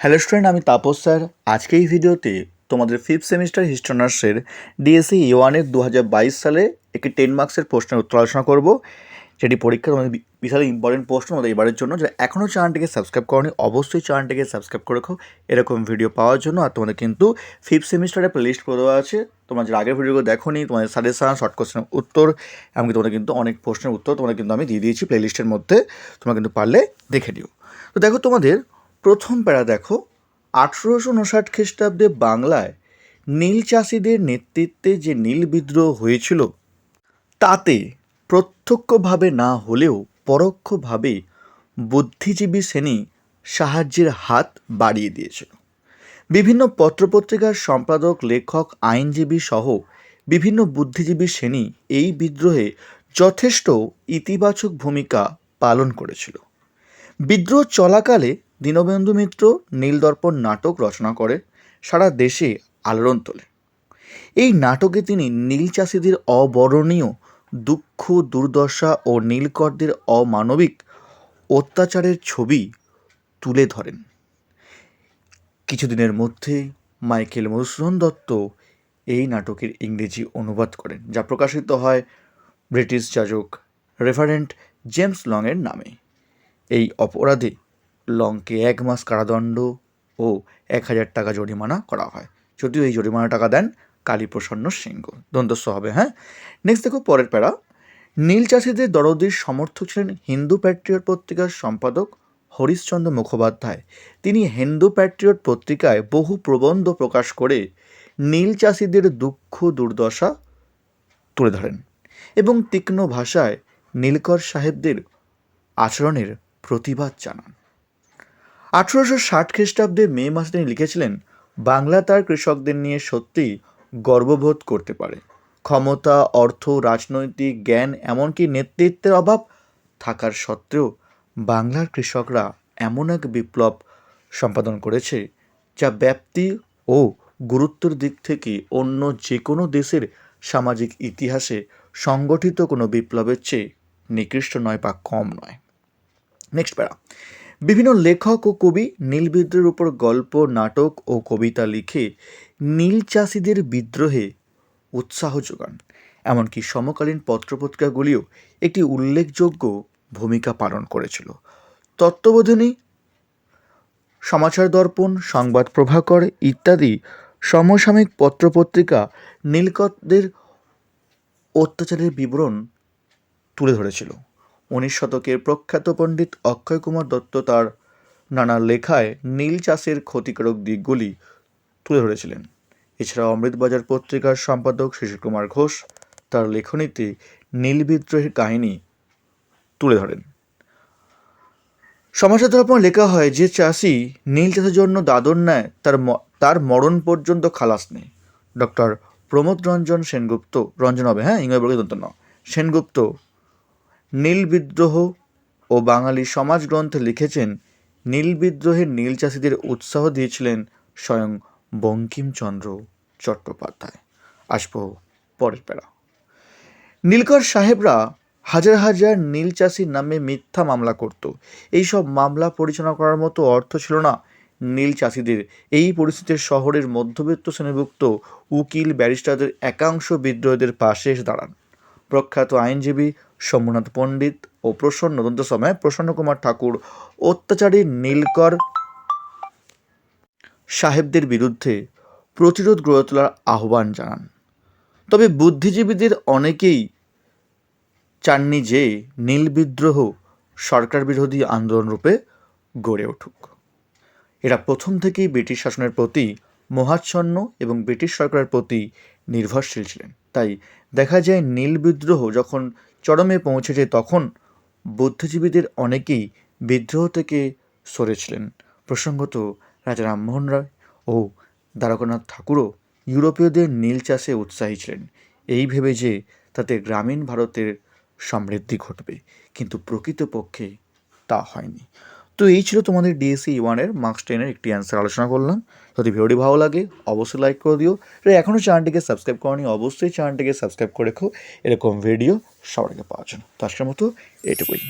Hello student, আমি Tapas sir. আজকে এই ভিডিওতে তোমাদের ফিফথ সেমিস্টার হিস্ট্রি অনার্সের ডিএসসি ওয়ানের দু সালে একটি টেন মার্কসের প্রশ্নের উত্তর আলোচনা করব। যেটি পরীক্ষার তোমাদের বিশাল ইম্পর্টেন্ট প্রশ্ন আমাদের এবারের জন্য। যারা এখনও চ্যানেলটিকে সাবস্ক্রাইব করনি, অবশ্যই চ্যানেলটিকে সাবস্ক্রাইব করে রাখো। এরকম ভিডিও পাওয়ার জন্য। আর তোমাদের কিন্তু ফিফথ সেমিস্টারে প্লে লিস্ট করে দেওয়া আছে। তোমরা যারা আগের ভিডিওগুলো দেখো নি তোমাদের সাজেশন শর্ট কোশ্চেনের উত্তর, এমনকি তোমাদের কিন্তু অনেক প্রশ্নের উত্তর তোমাদের কিন্তু আমি দিয়ে দিয়েছি প্লে লিস্টের মধ্যে। তোমরা কিন্তু পারলে দেখে নিও। তো দেখো তোমাদের প্রথম প্যারা দেখো, আঠেরোশো উনষাট খ্রিস্টাব্দে বাংলায় নীল চাষিদের নেতৃত্বে যে নীল বিদ্রোহ হয়েছিল, তাতে প্রত্যক্ষভাবে না হলেও পরোক্ষভাবে বুদ্ধিজীবী শ্রেণি সাহায্যের হাত বাড়িয়ে দিয়েছিল। বিভিন্ন পত্রপত্রিকার সম্পাদক, লেখক, আইনজীবী সহ বিভিন্ন বুদ্ধিজীবী শ্রেণি এই বিদ্রোহে যথেষ্ট ইতিবাচক ভূমিকা পালন করেছিল। বিদ্রোহ চলাকালে দীনবন্ধু মিত্র নীলদর্পণ নাটক রচনা করে, সারা দেশে আলোড়ন তোলে। এই নাটকে তিনি নীল চাষিদের অবর্ণনীয় দুঃখ, দুর্দশা ও নীলকরদের অমানবিক অত্যাচারের ছবি তুলে ধরেন। কিছুদিনের মধ্যে মাইকেল মধুসূদন দত্ত এই নাটকের ইংরেজি অনুবাদ করেন, যা প্রকাশিত হয় ব্রিটিশ যাজক রেফারেন্ট জেমস লংয়ের নামে। এই অপরাধে লংকে এক মাস কারাদণ্ড ও এক হাজার টাকা জরিমানা করা হয়। যদিও এই জরিমানা টাকা দেন কালীপ্রসন্ন সিংহ। দন্তস্ব হবে হ্যাঁ? নেক্সট দেখো পরের প্যারা। নীল চাষিদের দরদির সমর্থক ছিলেন হিন্দু প্যাট্রিয়ট পত্রিকার সম্পাদক হরিশ্চন্দ্র মুখোপাধ্যায়। তিনি হিন্দু প্যাট্রিয়ট পত্রিকায় বহু প্রবন্ধ প্রকাশ করে নীল চাষিদের দুঃখ দুর্দশা তুলে ধরেন এবং তীক্ষ্ণ ভাষায় নীলকর সাহেবদের আচরণের প্রতিবাদ জানান। আঠেরোশো ষাট খ্রিস্টাব্দে মে মাসে তিনি লিখেছিলেন, বাংলা তার কৃষকদের নিয়ে সত্যিই গর্ববোধ করতে পারে। ক্ষমতা, অর্থ, রাজনৈতিক জ্ঞান, এমনকি নেতৃত্বের অভাব থাকার সত্ত্বেও বাংলার কৃষকরা এমন এক বিপ্লব সম্পাদন করেছে, যা ব্যাপ্তি ও গুরুত্বের দিক থেকে অন্য যে কোনো দেশের সামাজিক ইতিহাসে সংগঠিত কোনো বিপ্লবের চেয়ে নিকৃষ্ট নয় বা কম নয়। নেক্সট প্যারা বিভিন্ন লেখক ও কবি নীল বিদ্রোহের উপর গল্প, নাটক ও কবিতা লিখে নীল চাষিদের বিদ্রোহে উৎসাহ যোগান। এমনকি সমকালীন পত্রপত্রিকাগুলিও একটি উল্লেখযোগ্য ভূমিকা পালন করেছিল। তত্ত্ববোধিনী সমাচার দর্পণ, সংবাদ প্রভাকর ইত্যাদি সমসাময়িক পত্রপত্রিকা নীলকরদের অত্যাচারের বিবরণ তুলে ধরেছিল। উনিশ শতকের প্রখ্যাত পণ্ডিত অক্ষয় কুমার দত্ত তার নানা লেখায় নীল চাষের ক্ষতিকারক দিকগুলি তুলে ধরেছিলেন। এছাড়া অমৃতবাজার পত্রিকার সম্পাদক শিশির কুমার ঘোষ তার লেখনীতে নীল বিদ্রোহের কাহিনী তুলে ধরেন। সমাচার দর্পণ লেখা হয় যে চাষি নীল চাষের জন্য দাদন নেয়, তার তার মরণ পর্যন্ত খালাস নেই ডক্টর প্রমোদ রঞ্জন সেনগুপ্ত, রঞ্জন হবে হ্যাঁ ইংরেজি বলে দন্ত সেনগুপ্ত নীল বিদ্রোহ ও বাঙালি সমাজ গ্রন্থে লিখেছেন, নীল বিদ্রোহের নীল চাষিদের উৎসাহ দিয়েছিলেন স্বয়ং বঙ্কিমচন্দ্র চট্টোপাধ্যায়। আসব পরের প্যারা। নীলকর সাহেবরা হাজার হাজার নীল চাষির নামে মিথ্যা মামলা করত। এইসব মামলা পরিচালনা করার মতো অর্থ ছিল না। নীল চাষিদের এই পরিস্থিতির শহরের মধ্যবিত্ত শ্রেণীভুক্ত উকিল ব্যারিস্টারদের একাংশ বিদ্রোহীদের পাশে এসে দাঁড়ান। প্রখ্যাত আইনজীবী সোমনাথ পণ্ডিত ও প্রসন্ন দন্ত সময় প্রসন্ন কুমার ঠাকুর অত্যাচারী নীলকর সাহেবদের বিরুদ্ধে প্রতিরোধ গড়ে তোলার আহ্বান জানান। তবে বুদ্ধিজীবীদের অনেকেই চাননি যে নীল বিদ্রোহ সরকার বিরোধী আন্দোলন রূপে গড়ে উঠুক। এরা প্রথম থেকেই ব্রিটিশ শাসনের প্রতি মহাচ্ছন্ন এবং ব্রিটিশ সরকারের প্রতি নির্ভরশীল ছিলেন। দেখা যায় নীল বিদ্রোহ যখন চরমে পৌঁছেছে তখন বুদ্ধিজীবীদের অনেকেই বিদ্রোহ থেকে সরেছিলেন। প্রসঙ্গত রাজা রামমোহন রায় ও দ্বারকানাথ ঠাকুরও ইউরোপীয়দের নীল চাষে উৎসাহী ছিলেন। এই ভেবে যে তাতে গ্রামীণ ভারতের সমৃদ্ধি ঘটবে, কিন্তু প্রকৃতপক্ষে তা হয়নি। তো এই ছিল তোমাদের ডিএসসি ওয়ানের মার্কস টেনের একটি অ্যান্সার আলোচনা করলাম। যদি ভিডিওটি ভালো লাগে, অবশ্যই লাইক করে দিও। আর এখনও চ্যানেলটিকে সাবস্ক্রাইব করনি, অবশ্যই চ্যানেলটিকে সাবস্ক্রাইব করে রেখো। এরকম ভিডিও সবাইকে পাওয়ার জন্য। তো আজকের মতো এইটুকুই